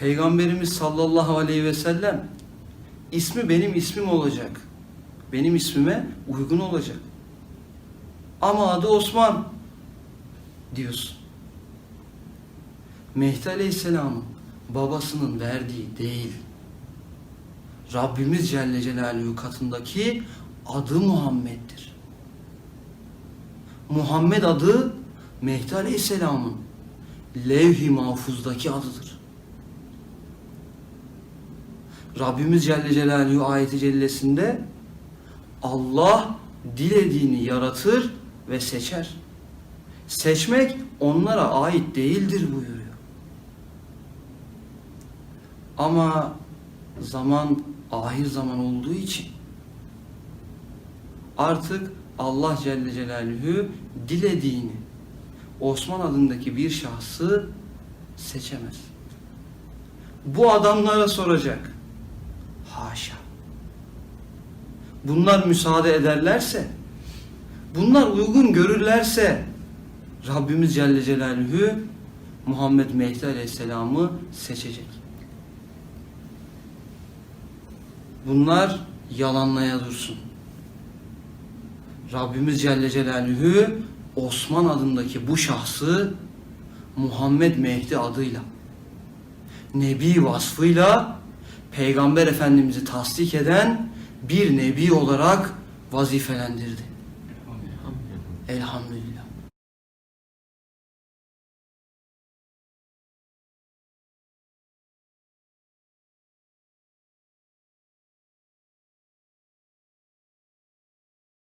Peygamberimiz sallallahu aleyhi ve sellem ismi benim ismim olacak. Benim ismime uygun olacak. Ama adı Osman diyorsun. Mehdi Aleyhisselam'ın babasının verdiği değil. Rabbimiz Celle Celaluhu katındaki adı Muhammed'dir. Muhammed adı Mehdi Aleyhisselam'ın levh-i mahfuzdaki adıdır. Rabbimiz Celle Celaluhu ayeti cellesinde Allah dilediğini yaratır ve seçer. Seçmek onlara ait değildir buyuruyor. Ama zaman ahir zaman olduğu için artık Allah Celle Celaluhu dilediğini Osman adındaki bir şahsı seçemez. Bu adamlara soracak. Bunlar müsaade ederlerse, bunlar uygun görürlerse Rabbimiz Celle Celaluhu Muhammed Mehdi Aleyhisselam'ı seçecek. Bunlar yalanlaya dursun. Rabbimiz Celle Celaluhu Osman adındaki bu şahsı Muhammed Mehdi adıyla Nebi vasfıyla Peygamber Efendimiz'i tasdik eden bir Nebi olarak vazifelendirdi. Elhamdülillah.